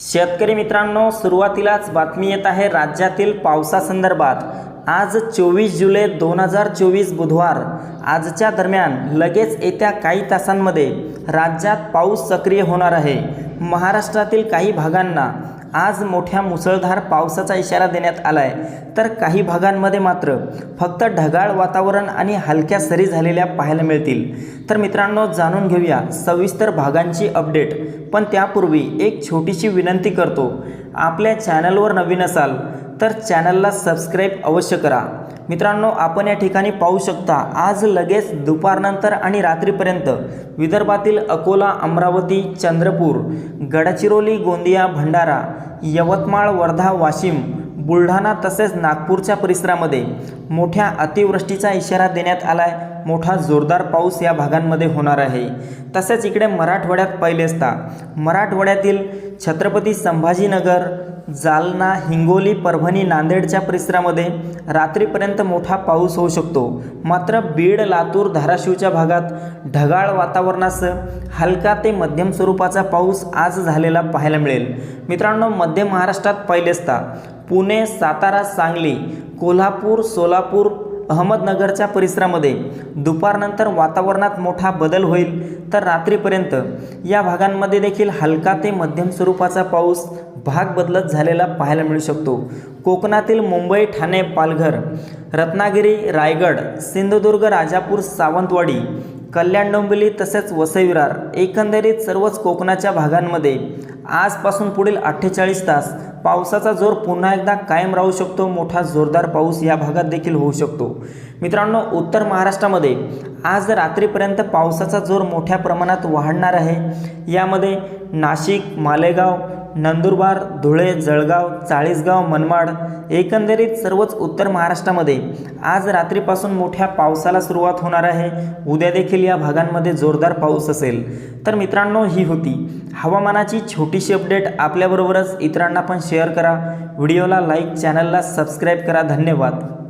शेतकरी मित्रांनो सुरुवातीलाच बातमी येत आहे राज्यातील पावसासंदर्भात. आज चोवीस जुलै दोन हजार चोवीस बुधवार. आजच्या दरम्यान लगेच येत्या काही तासांमध्ये राज्यात पाऊस सक्रिय होणार आहे. महाराष्ट्रातील काही भागांना आज मोठ्या मुसळधार पावसाचा इशारा देण्यात आला आहे तर काही भागांमध्ये मात्र फक्त ढगाळ वातावरण आणि हलक्या सरी झालेल्या पाहायला मिळतील. तर मित्रांनो जाणून घेऊया सविस्तर भागांची अपडेट. पण त्यापूर्वी एक छोटीशी विनंती करतो. आपल्या चॅनलवर नवीन असाल तर चॅनलला सबस्क्राईब अवश्य करा. मित्रांनो आपण या ठिकाणी पाहू शकता आज लगेच दुपारनंतर आणि रात्रीपर्यंत विदर्भातील अकोला अमरावती चंद्रपूर गडचिरोली गोंदिया भंडारा यवतमाळ वर्धा वाशिम बुलढाणा तसेच नागपूरच्या परिसरामध्ये मोठ्या अतिवृष्टीचा इशारा देण्यात आला आहे मोठा जोरदार पाऊस या भागांमध्ये होणार आहे. तसेच इकडे मराठवाड्यात पाहिले असता मराठवाड्यातील छत्रपती संभाजीनगर जालना हिंगोली परभणी नांदेडच्या परिसरामध्ये रात्रीपर्यंत मोठा पाऊस होऊ शकतो. मात्र बीड लातूर धाराशिवच्या भागात ढगाळ वातावरणासह हलका ते मध्यम स्वरूपाचा पाऊस आज झालेला पाहायला मिळेल. मित्रांनो मध्य महाराष्ट्रात पाहिले असता पुणे सातारा सांगली कोल्हापूर सोलापूर अहमदनगरच्या परिसरामध्ये दुपारनंतर वातावरणात मोठा बदल होईल तर रात्रीपर्यंत. या भागांमध्ये देखील हलका ते मध्यम स्वरूपाचा पाऊस भाग बदलत झालेला पाहायला मिळू शकतो. कोकणातील मुंबई ठाणे पालघर रत्नागिरी रायगड सिंधुदुर्ग राजापूर सावंतवाडी कल्याण डोंबिवली तसेच वसई विरार एकंदरीत सर्वच कोकणाच्या भागांमध्ये आजपासून पुढील अठ्ठेचाळीस तास पावसाचा जोर पुन्हा एकदा कायम राहू शकतो. मोठा जोरदार पाऊस या भागात देखील होऊ शकतो. मित्रांनो उत्तर महाराष्ट्रामध्ये आज रात्रीपर्यंत पावसाचा जोर मोठ्या प्रमाणात वाढणार आहे. यामध्ये नाशिक मालेगाव नंदुरबार धुळे जळगाव चाळीसगाव मनमाड एकंदरीत सर्वच उत्तर महाराष्ट्रामध्ये आज रात्रीपासून मोठ्या पावसाला सुरुवात होणार आहे. उद्या देखील या भागांमध्ये जोरदार पाऊस असेल. तर मित्रांनो ही होती हवामानाची छोटीशी अपडेट. आपल्याबरोबरच इतरांना पण शेअर करा. व्हिडिओला लाईक चॅनलला सबस्क्राईब करा. धन्यवाद.